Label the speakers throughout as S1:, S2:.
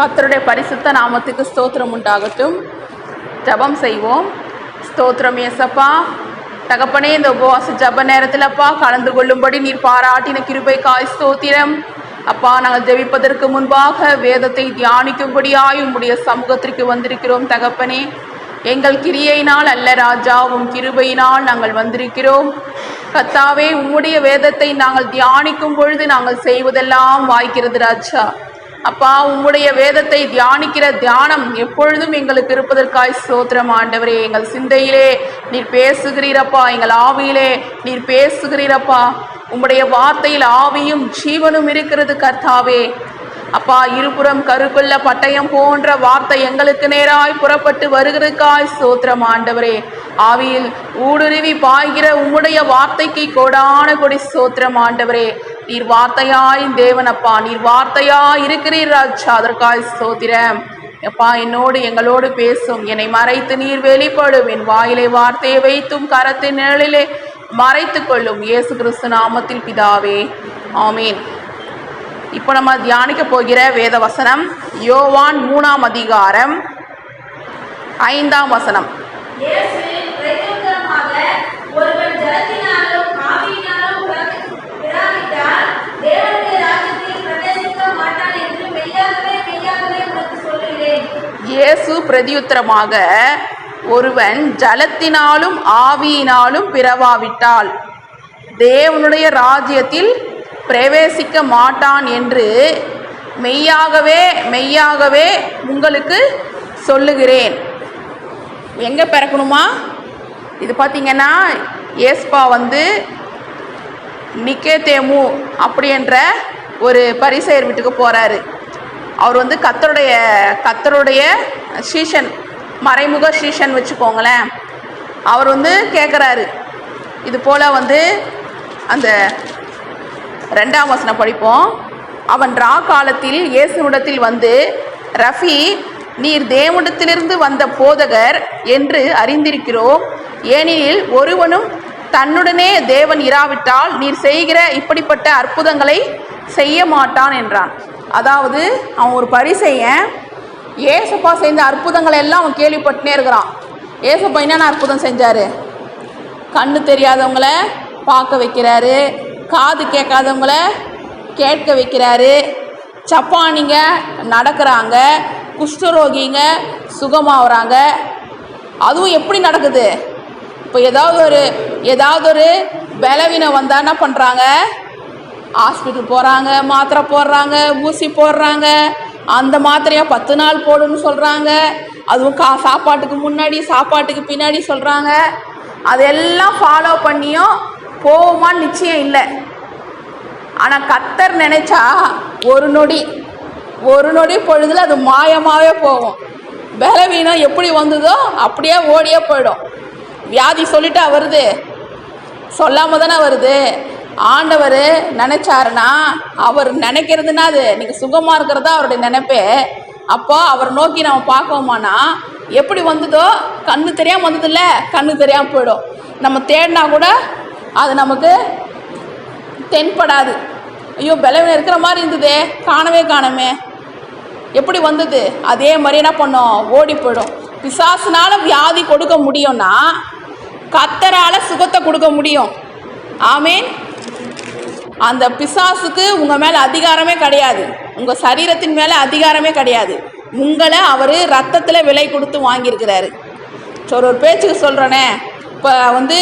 S1: கத்தருடைய பரிசுத்த நாமத்துக்கு ஸ்தோத்திரம் உண்டாகட்டும். ஜெபம் செய்வோம். ஸ்தோத்திரம் ஏசப்பா தகப்பனே இந்த உபவாச ஜப நேரத்திலப்பா கலந்து கொள்ளும்படி நீர் பாராட்டின கிருபை காய் ஸ்தோத்திரம். அப்பா நாங்கள் ஜெபிப்பதற்கு முன்பாக வேதத்தை தியானிக்கும்படியாய் உம்முடைய சமூகத்திற்கு வந்திருக்கிறோம் தகப்பனே. எங்கள் கிரியையினால் அல்ல ராஜா உம் கிருபையினால் நாங்கள் வந்திருக்கிறோம். கத்தாவே உம்முடைய வேதத்தை நாங்கள் தியானிக்கும் பொழுது நாங்கள் செய்வதெல்லாம் வாய்க்கிறது ராஜா. அப்பா உம்முடைய வேதத்தை தியானிக்கிற தியானம் எப்பொழுதும் எங்களுக்கு இருப்பதற்காய் சோத்திரம் ஆண்டவரே. எங்கள் சிந்தையிலே நீர் பேசுகிறீரப்பா எங்கள் ஆவியிலே நீர் பேசுகிறீரப்பா. உம்முடைய வார்த்தையில் ஆவியும் ஜீவனும் இருக்கிறது கர்த்தாவே. அப்பா இருபுறம் கருக்குள்ள பட்டயம் போன்ற வார்த்தை எங்களுக்கு நேராய் புறப்பட்டு வருகிறதுக்காய் சோத்திரம் ஆண்டவரே. ஆவியில் ஊடுருவி பாய்கிற உம்முடைய வார்த்தைக்கு கோடான கொடி சோத்திரம் ஆண்டவரே. நீர் வார்த்தையாய் தேவனப்பா நீர் வார்த்தையாய் இருக்கிறீர் ராஜா அதற்காய் சோதிரம் எப்பா என்னோடு எங்களோடு பேசும் என்னை மறைத்து நீர் வெளிப்படும் என் வாயிலை வார்த்தையை வைத்தும் கரத்தின் நிழலிலே மறைத்து கொள்ளும் இயேசு கிறிஸ்து நாமத்தில் பிதாவே ஆமீன். இப்போ நம்ம தியானிக்க போகிற வேத வசனம் யோவான் மூணாம் அதிகாரம் ஐந்தாம் வசனம்.
S2: இயேசு பிரதியுத்தரமாக ஒருவன் ஜலத்தினாலும் ஆவியினாலும்
S1: பிறவாவிட்டால் தேவனுடைய ராஜ்யத்தில் பிரவேசிக்க மாட்டான் என்று மெய்யாகவே மெய்யாகவே உங்களுக்கு சொல்லுகிறேன். எங்கே பிறக்கணுமா? இது பார்த்தீங்கன்னா ஏஸ்பா வந்து நிக்கேதேமு அப்படி என்ற ஒரு பரிசெயர் வீட்டுக்கு போகிறாரு அவர் வந்து கத்தருடைய கத்தருடைய சீஷன் மறைமுக சீஷன் வச்சுக்கோங்களேன். அவர் வந்து கேட்குறாரு இது போல் வந்து அந்த ரெண்டாம் வசனம் படிப்போம். அவன் ரா காலத்தில் இயேசுவிடத்தில் வந்து ரஃபி நீர் தேவனிடத்திலிருந்து வந்த போதகர் என்று அறிந்திருக்கிறோம் ஏனெனில் ஒருவனும் தன்னுடனே தேவன் இராவிட்டால் நீர் செய்கிற இப்படிப்பட்ட அற்புதங்களை செய்ய மாட்டான் என்றான். அதாவது அவன் ஒரு பரிசையன் ஏசப்பா செஞ்ச அற்புதங்களை எல்லாம் அவன் கேள்விப்பட்டுனே இருக்கிறான். ஏசப்பா என்னென்ன அற்புதம் செஞ்சார்? கண்ணு தெரியாதவங்கள பார்க்க வைக்கிறாரு காது கேட்காதவங்கள கேட்க வைக்கிறாரு. சப்பானிங்க நடக்கிறாங்க குஷ்டரோகிங்க சுகமாகறாங்க அதுவும் எப்படி நடக்குது? இப்போ ஏதாவது ஒரு ஏதாவது ஒரு பலவீனம் வந்தால் என்ன பண்ணுறாங்க ஹாஸ்பிட்டல் போகிறாங்க மாத்திரை போடுறாங்க ஊசி போடுறாங்க. அந்த மாத்திரையை பத்து நாள் போடுன்னு சொல்கிறாங்க அதுவும் கா சாப்பாட்டுக்கு முன்னாடி சாப்பாட்டுக்கு பின்னாடி சொல்கிறாங்க அதெல்லாம் ஃபாலோ பண்ணியும் போவோமான்னு நிச்சயம் இல்லை. ஆனால் கத்தர் நினைச்சா ஒரு நொடி ஒரு நொடி பொழுதில் அது மாயமாகவே போகும். பலவீனம் எப்படி வந்ததோ அப்படியே ஓடியே போயிடும். வியாதி சொல்லிட்டா வருது. சொல்லாமல் தானே வருது. ஆண்டவர் நினைச்சாருன்னா அவர் நினைக்கிறதுனா அது நீங்கள் சுகமாக இருக்கிறதா அவருடைய நினைப்பே. அப்போ அவர் நோக்கி நம்ம பார்க்கோமானா எப்படி வந்ததோ கண்ணு தெரியாமல் வந்ததில்ல கண்ணு தெரியாமல் போயிடும். நம்ம தேடினா கூட அது நமக்கு தென்படாது. ஐயோ பலவீனம் இருக்கிற மாதிரி இருந்ததே காணவே காணமே. எப்படி வந்தது? அதே மாதிரி என்ன பண்ணோம்? ஓடி போயிடும். பிசாசுனால வியாதி கொடுக்க முடியும்னா கத்தரால சுகத்தை கொடுக்க முடியும். ஆமீன். அந்த பிசாசுக்கு உங்கள் மேலே அதிகாரமே கிடையாது. உங்கள் சரீரத்தின் மேலே அதிகாரமே கிடையாது. உங்களை அவர் ரத்தத்தில் விலை கொடுத்து வாங்கியிருக்கிறாரு. ஸோ ஒரு பேச்சுக்கு சொல்கிறேனே இப்போ வந்து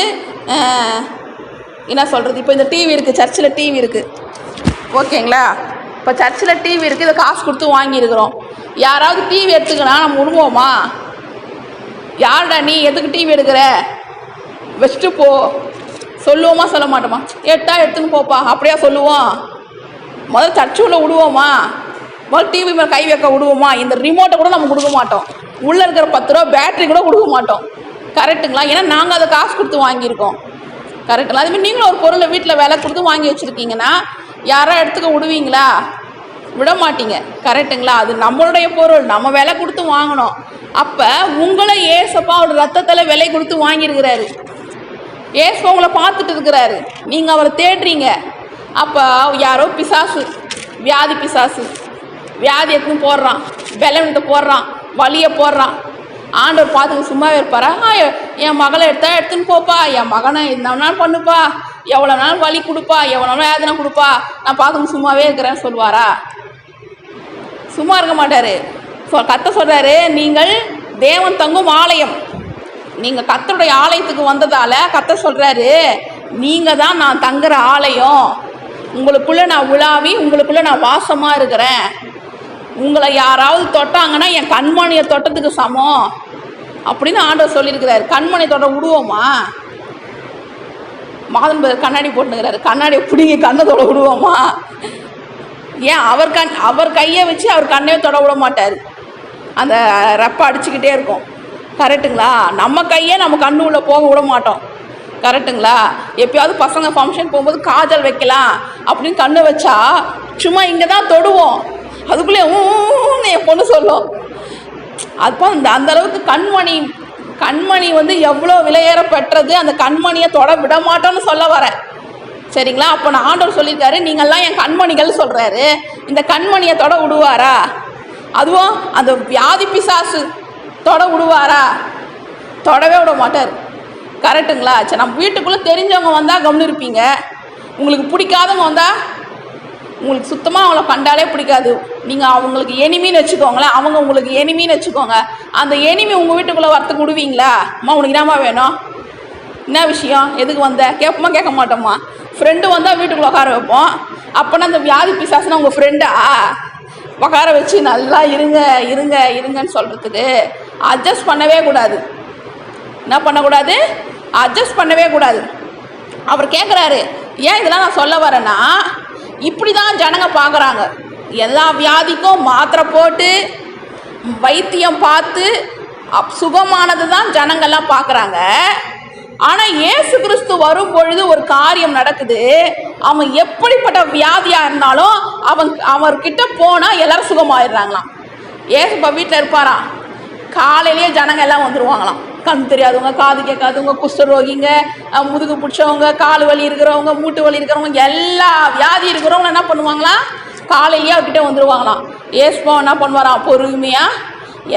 S1: என்ன சொல்கிறது இப்போ இந்த டிவி இருக்குது சர்ச்சில் டிவி இருக்குது ஓகேங்களா? இப்போ சர்ச்சில் டிவி இருக்குது இதை காசு கொடுத்து வாங்கியிருக்கிறோம். யாராவது டிவி எடுத்துக்கினா நம்ம விடுவோமா யாருடா நீ? எதுக்கு டிவி எடுக்கிற? வச்சுட்டு போ. சொல்லுவோமா சொல்ல மாட்டோமா? எட்டா எடுத்துன்னு போப்பா அப்படியா சொல்லுவோம். முதல்ல சர்ச்சு விடுவோமா? முதல்ல டிவி மேலே கை வைக்க விடுவோமா? இந்த ரிமோட்டை கூட நம்ம கொடுக்க மாட்டோம். உள்ளே இருக்கிற பத்து ரூபா பேட்டரி கூட கொடுக்க மாட்டோம். கரெக்ட்டுங்களா ஏன்னா நாங்கள் அதை காசு கொடுத்து வாங்கியிருக்கோம். கரெக்டுங்களா அதுமாதிரி நீங்களும் ஒரு பொருளை வீட்டில் விலை கொடுத்து வாங்கி வச்சுருக்கீங்கன்னா யாரா எடுத்துக்க விடுவீங்களா? விட மாட்டீங்க. கரெக்ட்டுங்களா அது நம்மளுடைய பொருள். நம்ம விலை கொடுத்து வாங்கணும். அப்போ உங்களை ஏசப்பா அவர் ரத்தத்தில் விலை கொடுத்து வாங்கியிருக்கிறாரு. ஏசு உங்களை பார்த்துட்டு இருக்கிறாரு. நீங்கள் அவரை தேடுறீங்க. அப்போ யாரோ பிசாசு வியாதி பிசாசு வியாதி எடுத்துன்னு போடுறான். பலவீனத்தை போடுறான். வலியை போடுறான். ஆண்டவர் பார்த்துக்க சும்மாவே இருப்பாரா? என் மகளை எடுத்தா எடுத்துன்னு போப்பா. என் மகனை என்ன பண்ணுப்பா. எவ்வளோ நாள் வலி கொடுப்பா. எவ்வளோ நாள் வேதனை கொடுப்பா. நான் பார்த்துக்க சும்மாவே இருக்கிறேன்னு சொல்லுவாரா? சும்மா இருக்க மாட்டார். கத்த சொல்கிறாரு நீங்கள் தேவன் தங்கும் ஆலயம். நீங்கள் கத்தருடைய ஆலயத்துக்கு வந்ததால் கத்த சொல்கிறாரு நீங்கள் தான் நான் தங்குற ஆலயம். உங்களுக்குள்ளே நான் உலாவி உங்களுக்குள்ளே நான் வாசமாக இருக்கிறேன். உங்களை யாராவது தொட்டாங்கன்னா என் கண்மணியை தொட்டதுக்கு சமம். அப்படின்னு ஆண்டவர் சொல்லியிருக்கிறாரு. கண்மணி தொட்ட விடுவோமா மாதன் கண்ணாடி போட்டுக்கிறாரு கண்ணாடியை பிடிங்கி கண்ணை தொட விடுவோமா ஏன் அவர் கண் அவர் கையை வச்சு அவர் கண்ணையும் தொட விட மாட்டார். அந்த ரப்பை அடிச்சுக்கிட்டே இருக்கும். கரெக்டுங்களா? நம்ம கையே நம்ம கண்ணு உள்ள போக விட மாட்டோம். கரெக்டுங்களா? எப்பயாவது பசங்க ஃபங்க்ஷன் போகும்போது காஜல் வைக்கலாம் அப்படின்னு கண்ணு வச்சா சும்மா இங்கே தான் தொடுவோம். அதுக்குள்ளே ஊன்னு என் பொண்ணு சொல்லும். அப்போ அந்த அந்த அளவுக்கு கண்மணி கண்மணி வந்து எவ்வளோ விலையேற பெற்றது அந்த கண்மணியை தொட விட மாட்டோம்னு சொல்ல வரேன் சரிங்களா? அப்போ நான் ஆண்டவர் சொல்லியிருக்காரு நீங்கள்லாம் என் கண்மணிகள் சொல்கிறாரு இந்த கண்மணியை தொட விடுவாரா? அதுவும் அந்த வியாதி பிசாசு தொட விடுவாரா? தொடவே விட மாட்டார். கரெக்டுங்களா? சரி நம்ம வீட்டுக்குள்ளே தெரிஞ்சவங்க வந்தால் கம்னு இருப்பீங்க உங்களுக்கு பிடிக்காதவங்க வந்தால் உங்களுக்கு சுத்தமாக அவங்கள கண்டாலே பிடிக்காது. நீங்கள் அவங்களுக்கு எனிமின்னு வச்சுக்கோங்களேன். அவங்க உங்களுக்கு எனிமின்னு வச்சுக்கோங்க. அந்த எனிமி உங்கள் வீட்டுக்குள்ளே வரத்துக்கு விடுவீங்களா? அம்மா உனக்கு என்னம்மா வேணும்? என்ன விஷயம்? எதுக்கு வந்த? கேட்போமா கேட்க மாட்டோமா? ஃப்ரெண்டு வந்தால் வீட்டுக்குள்ளே உட்கார வைப்போம். அப்போனா அந்த வியாதி பிசாசுனா உங்கள் ஃப்ரெண்டா உட்கார வச்சு நல்லா இருங்க இருங்க இருங்கன்னு சொல்கிறதுக்கு அட்ஜஸ்ட் பண்ணவே கூடாது. என்ன பண்ணக்கூடாது? அட்ஜஸ்ட் பண்ணவே கூடாது. அவர் கேட்குறாரு ஏன் இதெல்லாம் நான் சொல்ல வரேன்னா இப்படி தான் ஜனங்க பார்க்குறாங்க எல்லா வியாதிக்கும் மாத்திரை போட்டு வைத்தியம் பார்த்து அப் சுகமானது தான் ஜனங்கள்லாம் பார்க்குறாங்க ஆனால் இயேசு கிறிஸ்து வரும் பொழுது ஒரு காரியம் நடக்குது. அவன் எப்படிப்பட்ட வியாதியாக இருந்தாலும் அவன் அவர்கிட்ட போனால் எல்லாரும் சுகமாயிடுறாங்களாம். ஏசப்பா வீட்டில் இருப்பாராம் காலையிலேயே ஜனங்க எல்லாம் வந்துடுவாங்களாம் கண் தெரியாதவங்க காது கேட்காதவங்க குஷ்டரோகிங்க முதுகு பிடிச்சவங்க கால் வலி இருக்கிறவங்க மூட்டு வலி இருக்கிறவங்க எல்லா வியாதி இருக்கிறவங்க என்ன பண்ணுவாங்களாம் காலையிலேயே அவர்கிட்ட வந்துடுவாங்களாம் ஏசுபா என்ன பண்ணுவாராம் பொறுமையாக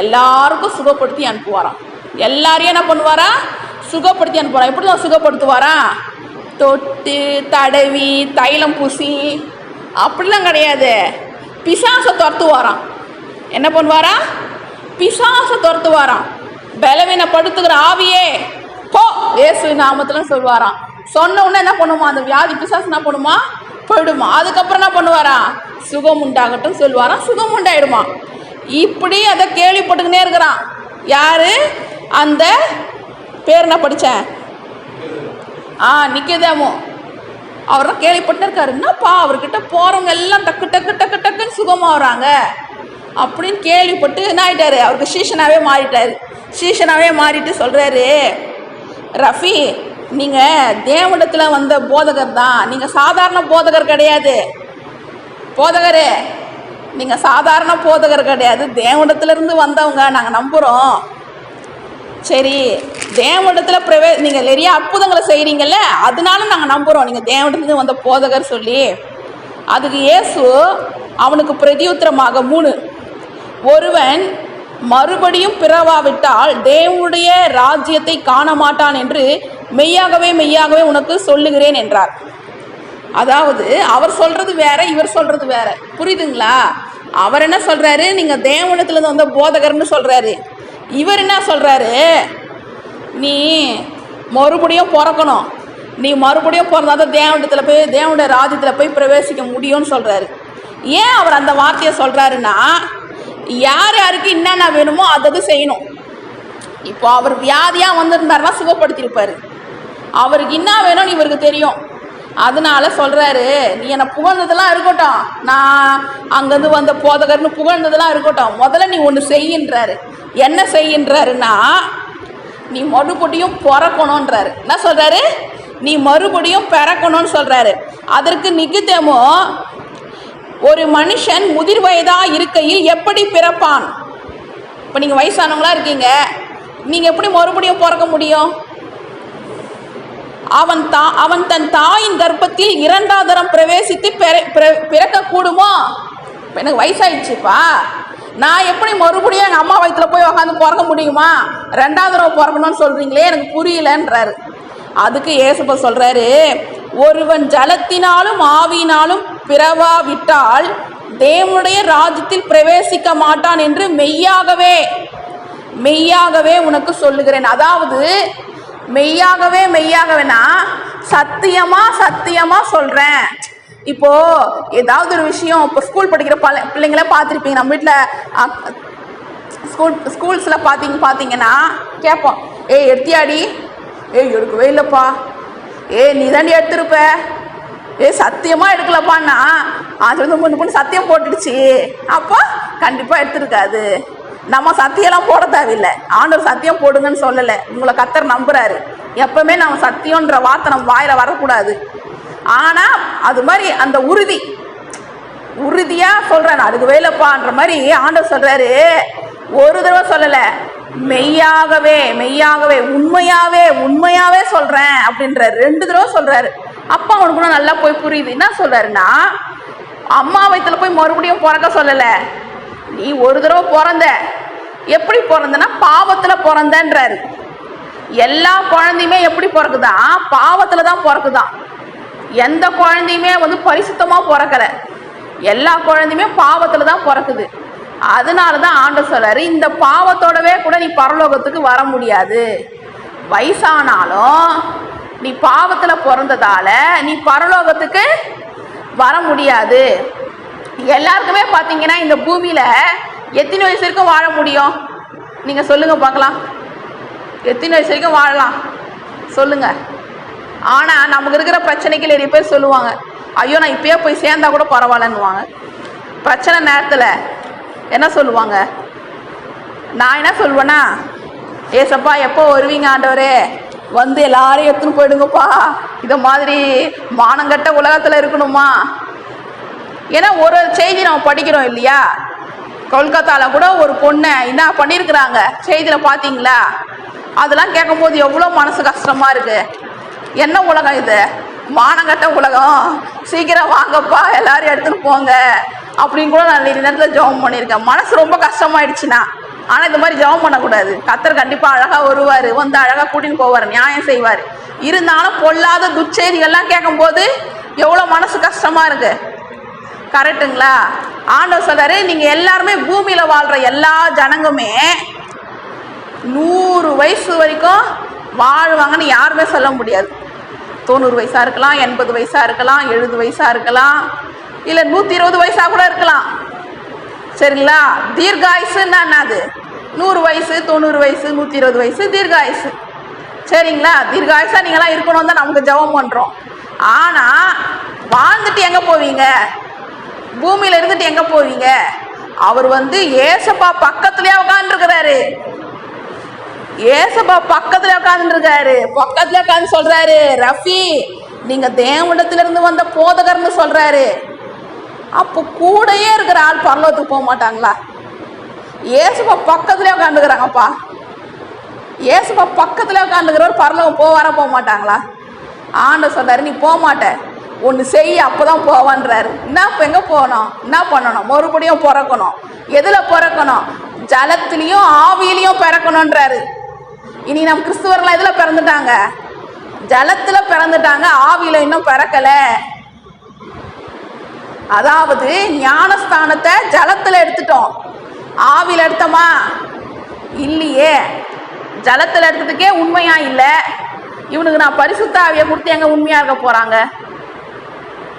S1: எல்லாருக்கும் சுகப்படுத்தி அனுப்புவாராம். எல்லாரையும் என்ன பண்ணுவாரா? சுகப்படுத்தி அனுப்புவாரா எப்படி தான் சுகப்படுத்துவாரா? தொட்டு தடவி தைலம் பூசி அப்படிலாம் கிடையாது. பிசாசை துரத்துவாராம் என்ன பண்ணுவாரா? பிசாசை துரத்துவாராம் பலவீனப்படுத்துகிற ஆவியே. போ இயேசு நாமத்தில் சொல்வாராம். சொன்ன உடனே என்ன பண்ணுமா? அந்த வியாதி பிசாசு என்ன பண்ணுமா? போயிடுமா. அதுக்கப்புறம் என்ன பண்ணுவாரா? சுகம் உண்டாகட்டும் சொல்வாராம். சுகம் உண்டாயிடுமா. இப்படி அதை கேள்விப்பட்டுக்கினே இருக்கிறான். யாரு? அந்த பேர் என்ன படித்தேன் ஆ நிக்கதேமோ அவரெல்லாம் கேள்விப்பட்டு இருக்காரு என்னப்பா அவர்கிட்ட போகிறவங்க எல்லாம் டக்கு டக்கு டக்கு டக்குன்னு சுகமாகறாங்க அப்படின்னு கேள்விப்பட்டு என்ன ஆகிட்டாரு அவருக்கு சீஷனாகவே மாறிட்டார். சீஷனாகவே மாறிட்டு சொல்கிறாரு ரஃபி நீங்கள் தேவனிடத்தில் வந்த போதகர் தான். நீங்கள் சாதாரண போதகர் கிடையாது. போதகரே நீங்கள் சாதாரண போதகர் கிடையாது. தேவனிடத்துலேருந்து வந்தவங்க நாங்கள் நம்புகிறோம் சரி தேவனிடத்தில் பிரவே நீங்கள் நிறைய அற்புதங்களை செய்கிறீங்கல்ல அதனால நாங்கள் நம்புகிறோம் நீங்கள் தேவனிடத்துலேருந்து வந்த போதகர் சொல்லி அதுக்கு இயேசு அவனுக்கு பிரதியுத்தரமாக மூணு. ஒருவன் மறுபடியும் பிறவாவிட்டால் தேவனுடைய ராஜ்யத்தை காண மாட்டான் என்று மெய்யாகவே மெய்யாகவே உனக்கு சொல்லுகிறேன் என்றார். அதாவது அவர் சொல்றது வேற இவர் சொல்றது வேற. புரியுதுங்களா? அவர் என்ன சொல்றாரு? நீங்க தேவனத்துல இருந்து வந்த போதகர்னு சொல்றாரு. இவர் என்ன சொல்கிறாரு நீ மறுபடியும் பிறக்கணும். நீ மறுபடியும் பிறந்தா தான் தேவண்டத்தில் போய் தேவனுடைய ராஜ்யத்தில் போய் பிரவேசிக்க முடியும்னு சொல்கிறாரு ஏன் அவர் அந்த வார்த்தையை சொல்கிறாருன்னா யார் யாருக்கு என்னென்ன வேணுமோ அதை செய்யணும். இப்போ அவர் வியாதியாக வந்திருந்தாருன்னா சுகப்படுத்தியிருப்பார் அவருக்கு என்ன வேணும்னு இவருக்கு தெரியும். அதனால சொல்கிறாரு நீ என்னை புகழ்ந்ததெல்லாம் இருக்கட்டும். நான் அங்கேருந்து வந்த போதகர்னு புகழ்ந்ததெல்லாம் இருக்கட்டும். முதல்ல நீ ஒன்று செய்யின்றாரு. என்ன செய்கின்றாருன்னா நீ மறுபடியும் பிறக்கணுன்றாரு என்ன சொல்கிறாரு நீ மறுபடியும் பிறக்கணும்னு சொல்கிறாரு அதற்கு நிகிதமோ ஒரு மனுஷன் முதிர் வயதாக இருக்கையில் எப்படி பிறப்பான்? இப்போ நீங்கள் வயசானவங்களாக இருக்கீங்க. நீங்கள் எப்படி மறுபடியும் பிறக்க முடியும்? அவன் தா அவன் தன் தாயின் கர்ப்பத்தில் இரண்டாதரம் பிரவேசித்து பிற- பிற- பிறக்கக்கூடுமோ? இப்போ எனக்கு வயசாயிடுச்சுப்பா. நான் எப்படி மறுபடியும் எங்கள் அம்மா வயிற்றில் போய் உக்காந்து பிறக்க முடியுமா? ரெண்டாவது தடவை பிறக்கணும்னு சொல்கிறீங்களே எனக்கு புரியலன்றாரு. அதுக்கு ஏசப்ப சொல்கிறாரு ஒருவன் ஜலத்தினாலும் ஆவியினாலும் பிறவா விட்டால் தேவனுடைய ராஜ்யத்தில் பிரவேசிக்க மாட்டான் என்று மெய்யாகவே மெய்யாகவே உனக்கு சொல்லுகிறேன். அதாவது மெய்யாகவே மெய்யாகவேனா சத்தியமா சத்தியமா சொல்றேன். இப்போ ஏதாவது ஒரு விஷயம் இப்போ ஸ்கூல் படிக்கிற பல பிள்ளைங்கள பார்த்துருப்பீங்க. நம்ம வீட்டில் ஸ்கூல் ஸ்கூல்ஸில் பார்த்தீங்க பார்த்தீங்கன்னா கேட்போம். ஏய் எடுத்தியாடி? ஏய் எடுக்கவே இல்லைப்பா. ஏய் நீ தாண்டி எடுத்திருப்ப. ஏ சத்தியமாக எடுக்கலப்பான்னா அது வந்து பொண்ணு பொண்ணு சத்தியம் போட்டுடுச்சு. அப்போ கண்டிப்பாக எடுத்திருக்காது. நம்ம சத்தியம்லாம் போட தேவையில்லை. ஆண்டவர் சத்தியம் போடுங்கன்னு சொல்லலை. உங்களை கத்தர் நம்புறாரு. எப்பவுமே நம்ம சத்தியம்ன்ற வார்த்தை நம்ம வாயில வரக்கூடாது. ஆனால் அது மாதிரி அந்த உறுதி. உறுதியாக சொல்கிறேன் அதுக்கு வேலைப்பான்ற மாதிரி ஆண்டவர் சொல்கிறாரு ஒரு தடவை சொல்லலை. மெய்யாகவே மெய்யாகவே உண்மையாவே உண்மையாவே சொல்கிறேன் அப்படின்ற ரெண்டு தடவை சொல்கிறாரு அப்பா அவனுக்கு கூட நல்லா போய் புரியுது. என்ன சொல்கிறாருன்னா அம்மா வயித்துல போய் மறுபடியும் பிறக்க சொல்லலை. நீ ஒரு தடவை பிறந்த. எப்படி பிறந்தனா பாவத்தில் பிறந்தன்றாரு. எல்லா குழந்தையுமே எப்படி பிறக்குதான் பாவத்தில் தான் பிறக்குதான். எந்த குழந்தையுமே வந்து பரிசுத்தமாக பிறக்கல. எல்லா குழந்தையுமே பாவத்தில் தான் பிறக்குது. அதனால தான் ஆண்டு சொல்றாரு இந்த பாவத்தோடவே கூட நீ பரலோகத்துக்கு வர முடியாது. வயசானாலும் நீ பாவத்தில் பிறந்ததால நீ பரலோகத்துக்கு வர முடியாது. எல்லாருக்குமே பார்த்தீங்கன்னா இந்த பூமியில் எத்தனை வயசு வரைக்கும் வாழ முடியும்? நீங்கள் சொல்லுங்கள் பார்க்கலாம். எத்தனை வயசு வரைக்கும் வாழலாம்? சொல்லுங்கள் ஆனால் நமக்கு இருக்கிற பிரச்சனைக்கு நிறைய பேர் சொல்லுவாங்க ஐயோ நான் இப்பயே போய் சேர்ந்தா கூட பரவாயில்லன்னுவாங்க. பிரச்சனை நேரத்தில் என்ன சொல்லுவாங்க? நான் என்ன சொல்லுவேன்னா ஏசப்பா எப்போ வருவீங்க ஆண்டவரே? வந்து எல்லாரையும் எடுத்துன்னு போயிடுங்கப்பா. இதை மாதிரி மானங்கட்ட உலகத்தில் இருக்கணுமா? ஏன்னா ஒரு ஒரு செய்தி நம்ம படிக்கிறோம் இல்லையா? கொல்கத்தாவில் கூட ஒரு பொண்ணை என்ன பண்ணியிருக்கிறாங்க? செய்தியில் பார்த்தீங்களா? அதெல்லாம் கேட்கும்போது எவ்வளோ மனசு கஷ்டமாக இருக்குது என்ன உலகம் இது? மானங்கட்ட உலகம். சீக்கிரம் வாங்கப்பா எல்லாரும் எடுத்துகிட்டு போங்க. அப்படின்னு கூட நான் நிறைய நேரத்தில் ஜெபம் பண்ணியிருக்கேன். மனசு ரொம்ப கஷ்டமாயிடுச்சுன்னா ஆனால் இந்த மாதிரி ஜெபம் பண்ணக்கூடாது. கத்தர் கண்டிப்பாக அழகாக வருவார். வந்து அழகாக கூட்டின்னு போவார். நியாயம் செய்வார். இருந்தாலும் பொல்லாத துச்செய்திகள்லாம் கேட்கும்போது எவ்வளோ மனசு கஷ்டமாக இருக்குது கரெக்டுங்களா ஆண்டவர் சொல்கிறாரு நீங்கள் எல்லாருமே பூமியில் வாழ்கிற எல்லா ஜனங்களுமே நூறு வயசு வரைக்கும் வாழ்வாங்கன்னு யாருமே சொல்ல முடியாது. தொண்ணூறு வயசாக இருக்கலாம் எண்பது வயசாக இருக்கலாம் எழுபது வயசாக இருக்கலாம் இல்லை நூற்றி இருபது வயசாக கூட இருக்கலாம். சரிங்களா? தீர்காயுசுன்னா என்னது? நூறு வயசு தொண்ணூறு வயசு நூற்றி இருபது வயசு தீர்காயுசு சரிங்களா? தீர்காயுசாக நீங்களாம் இருக்கணும் தான் நமக்கு ஜெபம் பண்ணுறோம் ஆனால் வாழ்ந்துட்டு எங்கே போவீங்க? பூமியில் இருந்துட்டு எங்கே போவீங்க? அவர் வந்து ஏசப்பா பக்கத்துலேயே உட்காந்துருக்கிறாரு ஏசப்பா பக்கத்துல உட்காந்துருக்காரு பக்கத்துல உட்காந்து சொல்றாரு ரஃபி நீங்க தேவனிடத்துல வந்த போதகர்னு சொல்றாரு. அப்போ கூடயே இருக்கிற ஆள் பரலோகத்துக்கு போக மாட்டாங்களா? ஏசுப்பா பக்கத்துல உட்காந்துக்கிறாங்கப்பா ஏசுப்பா பக்கத்துல உட்காந்துக்கிறவர் பரலோகம் போக வர போக மாட்டாங்களா? ஆண்ட சொல்றாரு நீ போக மாட்ட. ஒன்று செய் அப்போதான் போவான்றாரு. என்ன இப்போ எங்கே போகணும்? என்ன பண்ணணும்? மறுபடியும் பிறக்கணும். எதில் பிறக்கணும்? ஜலத்துலேயும் ஆவியிலையும் பிறக்கணுன்றாரு இனி நம்ம கிறிஸ்துவர்கள் எதில் பிறந்துட்டாங்க? ஜலத்தில் பிறந்துட்டாங்க ஆவியில் இன்னும் பிறக்கலை. அதாவது ஞானஸ்தானத்தை ஜலத்தில் எடுத்துட்டோம். ஆவியில் எடுத்தோமா? இல்லையே. ஜலத்தில் எடுத்ததுக்கே உண்மையா இல்லை. இவனுக்கு நான் பரிசுத்த ஆவியை கொடுத்து எங்க உண்மையா இருக்க போறாங்க?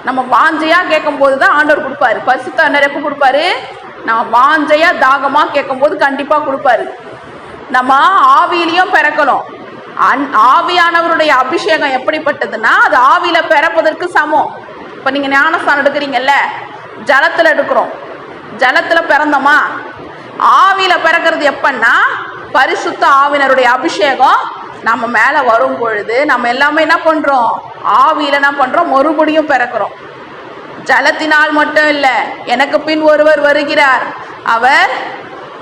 S1: நம்ம வாஞ்சையா கேட்கும்போது தான் ஆண்டவர் கொடுப்பாரு. பரிசுத்த ஆண்டவர் எப்போ கொடுப்பாரு. நம்ம வாஞ்சையா தாகமா கேட்கும்போது கண்டிப்பா கொடுப்பாரு. நம்ம ஆவியிலையும் பிறக்கணும். அன் ஆவியானவருடைய அபிஷேகம் எப்படிப்பட்டதுன்னா அது ஆவியில பிறப்பதற்கு சமம். இப்போ நீங்க ஞானஸ்தானம் எடுக்கிறீங்கல்ல ஜலத்துல எடுக்கிறோம். ஜலத்துல பிறந்தோமா? ஆவியில பிறக்கிறது எப்பன்னா பரிசுத்த ஆவினருடைய அபிஷேகம் நம்ம மேலே வரும் பொழுது நம்ம எல்லாமே என்ன பண்ணுறோம் ஆவியில் என்ன பண்ணுறோம் மறுபடியும் பிறக்கிறோம். ஜலத்தினால் மட்டும் இல்லை எனக்கு பின் ஒருவர் வருகிறார். அவர்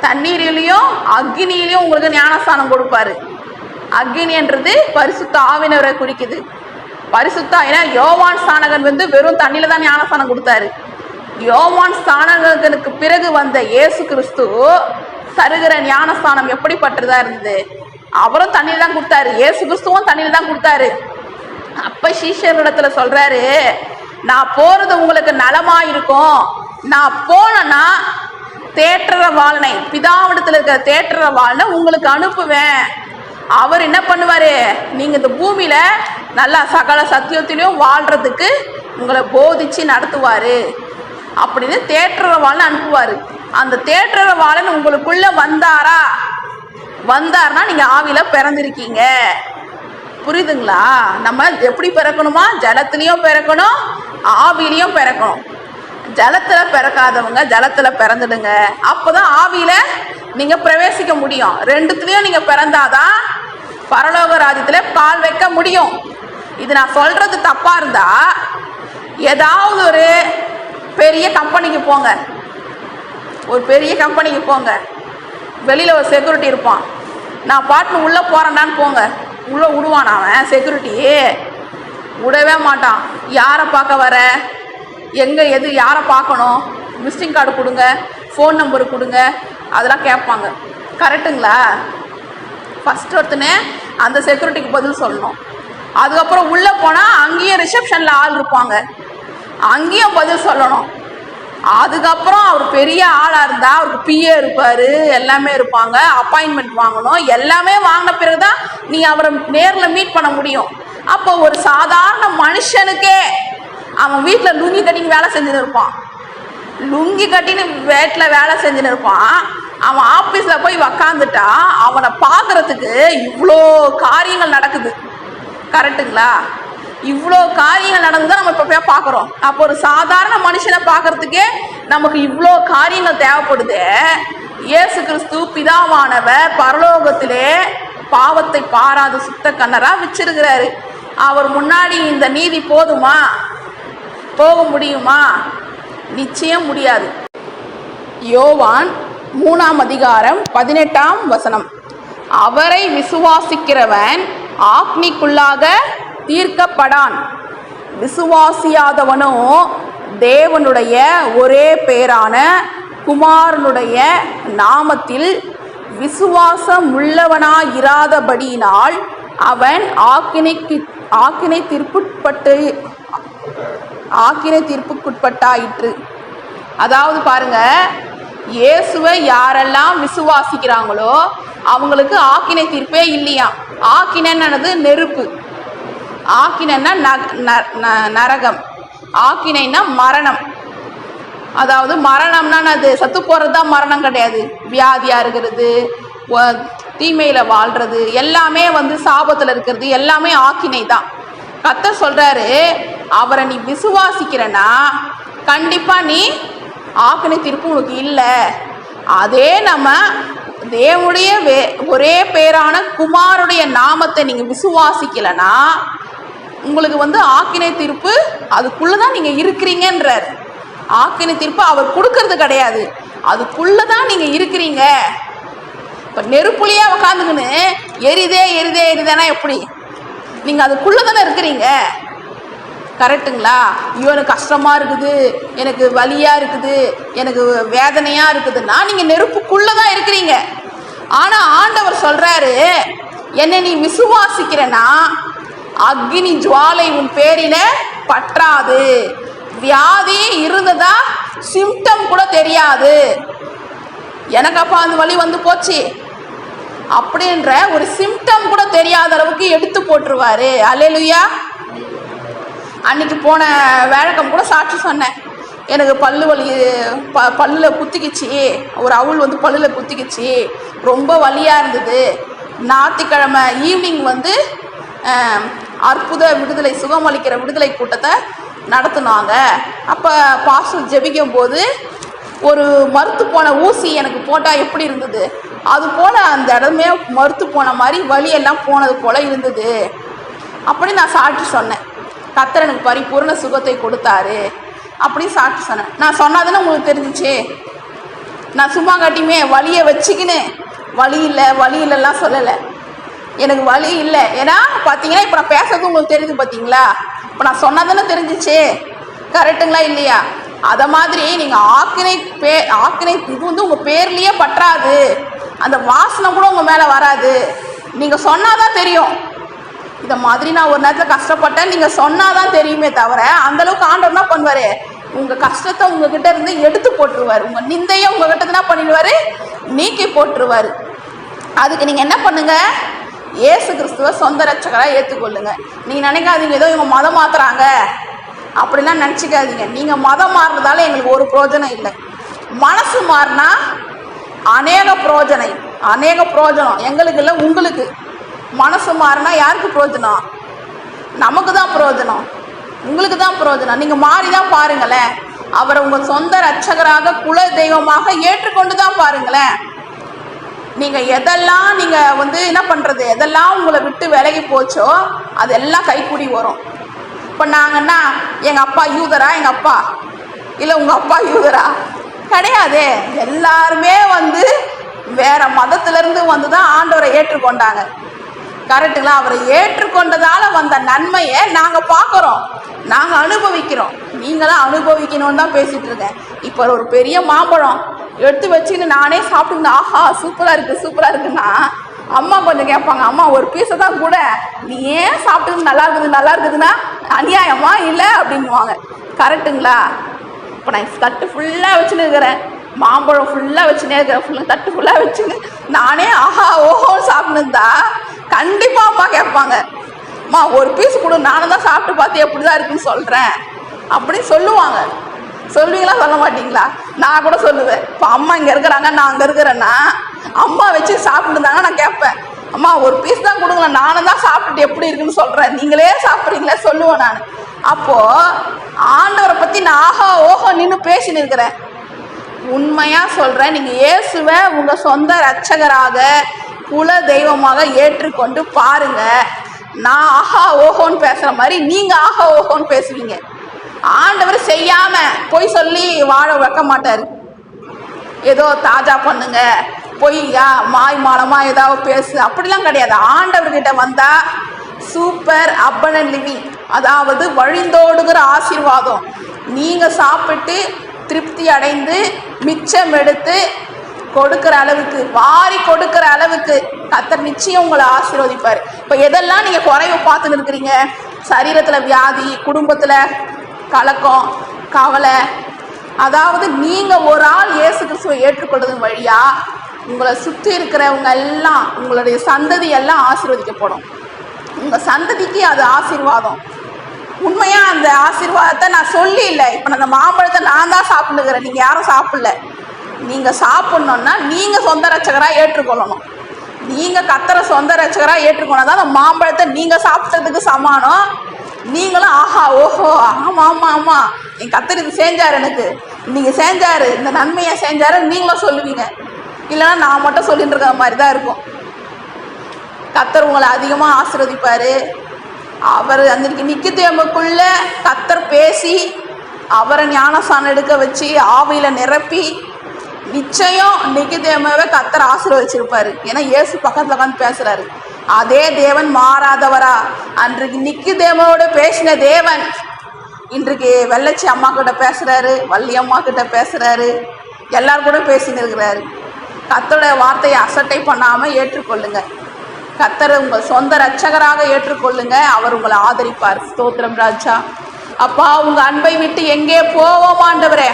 S1: தண்ணீரிலையும் அக்னியிலையும் உங்களுக்கு ஞானஸ்தானம் கொடுப்பாரு. அக்னின்றது பரிசுத்த ஆவினரை குறிக்குது. பரிசுத்த ஏன்னா யோவான் ஸ்தானகன் வந்து வெறும் தண்ணியில தான் ஞானஸ்தானம் கொடுத்தாரு. யோவான் ஸ்தானகனுக்கு பிறகு வந்த இயேசு கிறிஸ்து சருகிற ஞானஸ்தானம் எப்படிப்பட்டதா இருந்தது? அவரும் தண்ணியில் தான் கொடுத்தாரு. இயேசு கிறிஸ்துவும் தண்ணியில் தான் கொடுத்தாரு. அப்ப சீஷர்களிடத்துல சொல்றாரு நான் போறது உங்களுக்கு நலமா இருக்கும். நான் போனேன்னா தேற்றற வாழ்னை பிதாவிடத்துல இருக்கிற தேற்றற வாழ்னை உங்களுக்கு அனுப்புவேன். அவர் என்ன பண்ணுவாரு? நீங்க இந்த பூமியில நல்லா சகல சத்தியத்திலையும் வாழ்றதுக்கு உங்களை போதிச்சு நடத்துவாரு. அப்படின்னு தேற்றற வாழ்னு அனுப்புவாரு. அந்த தேற்றற வாழன் உங்களுக்குள்ள வந்தாரா? வந்தார்னா நீங்க ஆவியில பிறந்திருக்கீங்க. புரியுதுங்களா? நம்ம எப்படி பிறக்கணுமா? ஜலத்துலேயும் பிறக்கணும் ஆவிலையும் பிறக்கணும். ஜலத்தில் பிறக்காதவங்க ஜலத்தில் பிறந்துடுங்க. அப்போதான் ஆவியில் நீங்கள் பிரவேசிக்க முடியும். ரெண்டுத்துலேயும் நீங்கள் பிறந்தாதான் பரலோக ராஜ்யத்தில் கால் வைக்க முடியும். இது நான் சொல்கிறது தப்பாக இருந்தா ஏதாவது ஒரு பெரிய கம்பெனிக்கு போங்க. ஒரு பெரிய கம்பெனிக்கு போங்க. வெளியில் ஒரு செக்யூரிட்டி இருப்பான். நான் பாட்டுன்னு உள்ளே போகிறேன்டான்னு போங்க. உள்ளே விடுவான் அவன் செக்யூரிட்டி விடவே மாட்டான். யாரை பார்க்க வர? எங்கே எது யாரை பார்க்கணும்? விசிட்டிங் கார்டு கொடுங்க ஃபோன் நம்பர் கொடுங்க அதெல்லாம் கேட்பாங்க. கரெக்டுங்களா ஃபஸ்ட் ஒருத்தனே அந்த செக்யூரிட்டிக்கு பதில் சொல்லணும். அதுக்கப்புறம் உள்ளே போனால் அங்கேயும் ரிசப்ஷனில் ஆள் இருப்பாங்க. அங்கேயும் பதில் சொல்லணும். அதுக்கப்புறம் அவர் பெரிய ஆளாக இருந்தால் அவருக்கு பிஏ இருப்பார் எல்லாமே இருப்பாங்க. அப்பாயின்மெண்ட் வாங்கணும். எல்லாமே வாங்கின பிறகு தான் நீ அவரை நேரில் மீட் பண்ண முடியும். அப்போ ஒரு சாதாரண மனுஷனுக்கே அவன் வீட்டில் லுங்கி கட்டின்னு வேலை செஞ்சுன்னு இருப்பான். லுங்கி கட்டின்னு வீட்டில் வேலை செஞ்சுன்னு இருப்பான். அவன் ஆஃபீஸில் போய் உக்காந்துட்டா அவனை பார்க்கறதுக்கு இவ்வளோ காரியங்கள் நடக்குது. கரெக்டுங்களா இவ்வளோ காரியங்கள் நடந்து நம்ம இப்போ போய் பார்க்குறோம் அப்போ ஒரு சாதாரண மனுஷனை பார்க்கறதுக்கே நமக்கு இவ்வளோ காரியங்கள் தேவைப்படுது. இயேசு கிறிஸ்து பிதாவானவர் பரலோகத்திலே பாவத்தை பாராத சுத்த கண்ணராக வச்சிருக்கிறாரு. அவர் முன்னாடி இந்த நீதி போதுமா? போக முடியுமா? நிச்சயம் முடியாது. யோவான் மூணாம் அதிகாரம் பதினெட்டாம் வசனம். அவரை விசுவாசிக்கிறவன் ஆக்னிக்குள்ளாக தீர்க்கப்படான். விசுவாசியாதவனோ தேவனுடைய ஒரே பேரான குமாரனுடைய நாமத்தில் விசுவாசம் உள்ளவனாயிராதபடியினால் அவன் ஆக்கினைக்கு ஆக்கினை தீர்ப்புட்பட்டு ஆக்கினை தீர்ப்புக்குட்பட்டாயிற்று. அதாவது பாருங்க இயேசுவை யாரெல்லாம் விசுவாசிக்கிறாங்களோ அவங்களுக்கு ஆக்கினை தீர்ப்பே இல்லையா? ஆக்கினது நெருப்பு. ஆக்கினன்னா ந- ந- ந- நரகம். ஆக்கினைன்னா மரணம். அதாவது மரணம்னா அது சத்து போகிறது தான் மரணம் கிடையாது. வியாதியாக இருக்கிறது தீமையில் வாழ்கிறது எல்லாமே வந்து சாபத்தில் இருக்கிறது எல்லாமே ஆக்கினை தான் கத்த சொல்கிறாரு அவரை நீ விசுவாசிக்கிறனா? கண்டிப்பாக நீ ஆக்கினை தீர்ப்பு உனக்கு இல்லை. அதே நம்ம தேவனுடைய வே ஒரே பேரான குமாருடைய நாமத்தை நீங்கள் விசுவாசிக்கலைன்னா உங்களுக்கு வந்து ஆக்கினை தீர்ப்பு அதுக்குள்ளே தான் நீங்கள் இருக்கிறீங்கன்றார். ஆக்கினை தீர்ப்பு அவர் கொடுக்கறது கிடையாது. அதுக்குள்ளே தான் நீங்கள் இருக்கிறீங்க. இப்போ நெருப்புலையே உக்காந்துக்கின்னு எரிதே எரிதே எரிதேனா எப்படி? நீங்கள் அதுக்குள்ளே தானே இருக்கிறீங்க. கரெக்டுங்களா? ஐயோ எனக்கு கஷ்டமாக இருக்குது எனக்கு வலியாக இருக்குது எனக்கு வேதனையாக இருக்குதுன்னா நீங்கள் நெருப்புக்குள்ளே தான் இருக்கிறீங்க. ஆனால் ஆண்டவர் சொல்கிறாரு என்னை நீ விசுவாசிக்கிறனா அக்னி ஜுவாலை உன் பேரில பற்றாது. வியாதி இருந்ததா சிம்டம் கூட தெரியாது. எனக்கு அந்த வழி வந்து போச்சு. அப்படின்ற ஒரு சிம்டம் கூட தெரியாத அளவுக்கு எடுத்து போட்டுருவாரு. அலேலுயா அன்னைக்கு போன வேழக்கம் கூட சாட்சி சொன்னேன். எனக்கு பல்லு வலி ப பல்லில் குத்திக்கிச்சு. ஒரு அவுள் வந்து பல்லில் குத்திக்கிச்சு. ரொம்ப வலியாக இருந்தது. ஞாயிற்றுக்கிழமை ஈவினிங் வந்து அற்புத விடுதலை சுகமளிக்கிற விடுதலை கூட்டத்தை நடத்துனாங்க. அப்போ பாஸ்டர் ஜெபிக்கும் போது ஒரு மறுத்து போன ஊசி எனக்கு போட்டால் எப்படி இருந்தது? அது போல் அந்த இடமே மறுத்து போன மாதிரி வழியெல்லாம் போனது போல் இருந்தது. அப்படி நான் சாட்சி சொன்னேன். கத்தர் எனக்கு பரிபூர்ண சுகத்தை கொடுத்தாரு அப்படின்னு சாட்சி சொன்னேன். நான் சொன்னாதானே உங்களுக்கு தெரிஞ்சிச்சு? நான் சும்மா காட்டியுமே வலியை வச்சுக்கின்னு வழி இல்லை வழி இல்லைலாம் சொல்லலை. எனக்கு வழி இல்லை. ஏன்னா பார்த்தீங்கன்னா இப்போ நான் பேசுறது உங்களுக்கு தெரியுது பார்த்தீங்களா? இப்போ நான் சொன்னதானே தெரிஞ்சிச்சு? கரெக்டுங்களா இல்லையா? அதை மாதிரி நீங்கள் ஆக்கினை பே ஆக்கினை இது வந்து உங்கள் பேர்லேயே பற்றாது. அந்த வாசனை கூட உங்கள் மேலே வராது. நீங்கள் சொன்னாதான் தெரியும். இந்த மாதிரி நான் ஒரு நேரத்தில் கஷ்டப்பட்டேன். நீங்கள் சொன்னால் தான் தெரியுமே தவிர அந்த அளவுக்கு ஆண்டவர் தான் பண்ணுவார்? உங்கள் கஷ்டத்தை உங்ககிட்ட இருந்து எடுத்து போட்டுருவார். உங்கள் நிந்தையை உங்ககிட்ட இருந்து என்ன பண்ணிடுவாரு? நீக்கி போட்டுருவார். அதுக்கு நீங்கள் என்ன பண்ணுங்க? ஏசு கிறிஸ்துவ சொந்த ரட்சகராக ஏற்றுக்கொள்ளுங்க நீங்கள் நினைக்காதீங்க ஏதோ இவங்க மதம் மாற்றுறாங்க அப்படிலாம் நினச்சிக்காதீங்க. நீங்கள் மதம் மாறுறதால எங்களுக்கு ஒரு பிரோஜனம் இல்லை. மனசு மாறினா அநேக பிரோஜனை அநேக பிரோஜனம் எங்களுக்கு இல்லை உங்களுக்கு. மனசு மாறினா யாருக்கு பிரயோஜனம்? நமக்கு தான் பிரயோஜனம். உங்களுக்கு தான் பிரயோஜனம். நீங்கள் மாறி தான் பாருங்களேன். அவரை உங்கள் சொந்த ரட்சகராக குல தெய்வமாக ஏற்றுக்கொண்டு தான் பாருங்களேன். நீங்கள் எதெல்லாம் நீங்கள் வந்து என்ன பண்ணுறது எதெல்லாம் உங்களை விட்டு விலகி போச்சோ அதெல்லாம் கைக்கூடி வரும். இப்போ நாங்கன்னா எங்கள் அப்பா யூதரா? எங்கள் அப்பா? இல்லை உங்கள் அப்பா யூதரா? கிடையாதே. எல்லாருமே வந்து வேற மதத்திலிருந்து வந்து தான் ஆண்டவரை ஏற்றுக்கொண்டாங்க. கரெக்டுங்களா? அவரை ஏற்றுக்கொண்டதால வந்த நன்மையை நாங்கள் பார்க்குறோம். நாங்கள் அனுபவிக்கிறோம். நீங்களாம் அனுபவிக்கணும்னு தான் பேசிட்டு இருக்கேன். இப்போ ஒரு பெரிய மாம்பழம் எடுத்து வச்சுன்னு நானே சாப்பிட்டு ஆஹா சூப்பராக இருக்கு சூப்பராக இருக்குன்னா? அம்மா கொஞ்சம் கேட்பாங்க அம்மா ஒரு பீஸை தான் கூட. நீ ஏன் சாப்பிட்டு நல்லா இருக்குது நல்லா இருக்குதுன்னா அநியாயமா இல்லை? அப்படின்னுவாங்க. கரெக்டுங்களா? இப்போ நான் தட்டு ஃபுல்லாக வச்சுன்னு இருக்கிறேன். மாம்பழம் ஃபுல்லாக வச்சுனே இருக்கிறேன். ஃபுல்லாக தட்டு ஃபுல்லாக வச்சுன்னு நானே ஆஹா ஓஹோ சாப்பிட்டுருந்தா கண்டிப்பாக அம்மா கேட்பாங்க. அம்மா ஒரு பீஸ் கொடு நானும் தான் சாப்பிட்டு பார்த்து எப்படி தான் இருக்குன்னு சொல்கிறேன் அப்படின்னு சொல்லுவாங்க. சொல்லுவீங்களா சொல்ல மாட்டீங்களா? நான் கூட சொல்லுவேன். இப்போ அம்மா இங்கே இருக்கிறாங்க நான் அங்கே இருக்கிறேன்னா அம்மா வச்சு சாப்பிட்டுருந்தாங்க நான் கேட்பேன். அம்மா ஒரு பீஸ் தான் கொடுங்களேன் நானும் தான் சாப்பிட்டுட்டு எப்படி இருக்குன்னு சொல்கிறேன் நீங்களே சாப்பிட்றீங்களே சொல்லுவேன் நான். அப்போது ஆண்டவரை பற்றி நான் ஆஹா ஓஹோ நின்று பேசின்னு இருக்கிறேன் உண்மையாக சொல்கிறேன் நீங்கள் இயேசுவை உங்கள் சொந்த ரட்சகராக குல தெய்வமாக ஏற்றுக்கொண்டு பாருங்க. நான் ஆஹா ஓஹோன்னு பேசுற மாதிரி நீங்க ஆஹா ஓஹோன்னு பேசுவீங்க. ஆண்டவர் செய்யாம பொய் சொல்லி வாழ வைக்க மாட்டாரு. ஏதோ தாஜா பண்ணுங்க பொய்யா மாய் மாலமா ஏதாவது பேசு. அப்படிலாம் கிடையாது. ஆண்டவர்கிட்ட வந்தா சூப்பர் அப்பனன் லிவிங் அதாவது வழிந்தோடுகிற ஆசீர்வாதம். நீங்க சாப்பிட்டு திருப்தி அடைந்து மிச்சம் எடுத்து கொடுக்கிற அளவுக்கு வாரி கொடுக்கிற அளவுக்கு கத்தர் நிச்சயம் உங்களை ஆசீர்வதிப்பார். இப்போ எதெல்லாம் நீங்கள் குறைவு பார்த்துன்னு இருக்கிறீங்க? சரீரத்தில் வியாதி குடும்பத்தில் கலக்கம் கவலை. அதாவது நீங்கள் ஒரு ஆள் இயேசு கிறிஸ்துவை ஏற்றுக்கொள்றது வழியா உங்களை சுற்றி இருக்கிறவங்க எல்லாம் உங்களுடைய சந்ததி எல்லாம் ஆசீர்வதிக்கப்படும். உங்கள் சந்ததிக்கு அது ஆசீர்வாதம். உண்மையா அந்த ஆசீர்வாதத்தை நான் சொல்லி இல்லை. இப்போ நான் அந்த மாம்பழத்தை நான் தான் சாப்பிட்டுக்கிறேன் நீங்கள் யாரும் சாப்பிடல. நீங்கள் சாப்பிட்ணுன்னா நீங்கள் சொந்த ரட்சகராக ஏற்றுக்கொள்ளணும். நீங்கள் கத்தரை சொந்த ரட்சகராக ஏற்றுக்கொண்டா தான் அந்த மாம்பழத்தை நீங்கள் சாப்பிட்டதுக்கு சமானம். நீங்களும் ஆஹா ஓஹோ ஆமாம் ஆமாம் ஆமாம் என் கத்தர் இது செஞ்சார் எனக்கு. நீங்கள் செஞ்சார். இந்த நன்மையை செஞ்சார் நீங்களும் சொல்லுவீங்க. இல்லைன்னா நான் மட்டும் சொல்லிட்டு இருக்கிற மாதிரி தான் இருக்கும். கத்தர் உங்களை அதிகமாக ஆசிர்வதிப்பார். அவர் அந்த நிக்கித்தேமுக்குள்ள கத்தர் பேசி அவரை ஞானசானம் எடுக்க வச்சு ஆவியில் நிரப்பி நிச்சயம் நிக்கிதேமாவை கத்தர் ஆசீர்வதிச்சிருப்பாரு. ஏன்னா இயேசு பக்கத்துல உட்காந்து பேசுறாரு. அதே தேவன் மாறாதவரா. அன்றைக்கு நிக்கிதேமாவோட பேசின தேவன் இன்றைக்கு வெள்ளச்சி அம்மா கிட்ட பேசுறாரு வள்ளி அம்மா கிட்ட பேசுறாரு எல்லாரும் கூட பேசின்னு இருக்கிறாரு. கத்தோட வார்த்தையை அசட்டை பண்ணாம ஏற்றுக்கொள்ளுங்க. கத்தரை உங்கள் சொந்த ரட்சகராக ஏற்றுக்கொள்ளுங்க. அவர் உங்களை ஆதரிப்பார். ஸ்தோத்திரம் ராஜா. அப்பா உங்க அன்பை விட்டு எங்கே போவோம் ஆண்டவரே?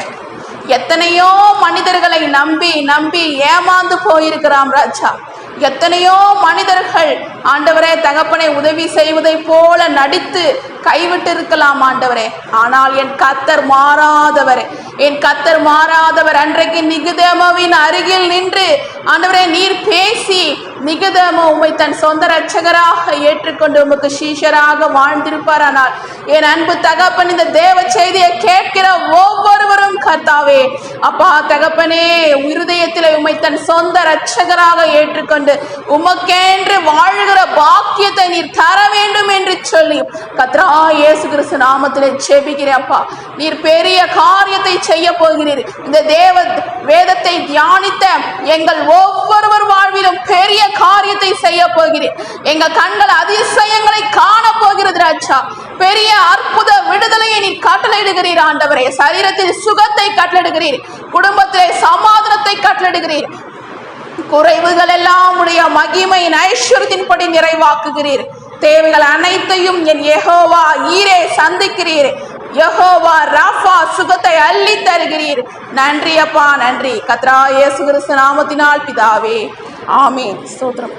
S1: எத்தனையோ மனிதர்களை நம்பி நம்பி ஏமாந்து போயிருக்கிறாம் ராஜா. எத்தனையோ மனிதர்கள் ஆண்டவரே தகப்பனை உதவி செய்வதைப் போல நடித்து கைவிட்டு இருக்கலாம் ஆண்டவரே. ஆனால் என் கத்தர் மாறாதவர். என் கத்தர் மாறாதவர் அன்றைக்கு நிகுதேமோவின் அருகில் நின்று ஆண்டவரே நீர் பேசி நிகுதேமோ உண்மை தன் சொந்த ரட்சகராக ஏற்றுக்கொண்டு உமக்கு சீஷராக வாழ்ந்திருப்பாரானால். என் அன்பு தகப்பன் இந்த தேவ செய்தியை கேட்கிற ஒவ்வொருவரும் கர்த்தாவே அப்பா தகப்பனே இருதயத்தில் உண்மை தன் சொந்த ரட்சகராக ஏற்றுக்கொண்டு உமக்கென்று வாழ்கிற பாக்கியத்தை நீர் தர வேண்டும் என்று சொல்லி கத்ரா இயேசு கிறிஸ்து நாமத்திலே ஜெபிக்கிறேன் அப்பா. நீர் பெரிய காரியத்தை செய்ய போகிறீர். இந்த தேவ வேதத்தை தியானித்த எங்கள் ஒவ்வொருவர் வாழ்விலும் பெரிய காரியத்தை செய்ய போகிறீர். எங்க கண்கள் அதிசயங்களை காண போகிறது ராஜா. பெரிய அற்புத விடுதலையை நீ கட்டளையிடுகிறீர் ஆண்டவரே. சரீரத்தில் சுகத்தை கட்டளிடுகிறீர் குடும்பத்திலே சமாதானத்தை கட்டளிடுகிறீர் குறைவுகள் எல்லாம் உடைய மகிமையின் ஐஸ்வர்யத்தின்படி நிறைவாக்குகிறீர். தேவைகள் அனைத்தையும் என் யெகோவா ஈரே சந்திக்கிறீர். யகோவா ராஃபா சுகத்தை அள்ளி தருகிறீர். நன்றி அப்பா நன்றி. கத்ரா இயேசு கிறிஸ்து நாமத்தினால் பிதாவே. ஆமீன். ஸ்தோத்திரம்.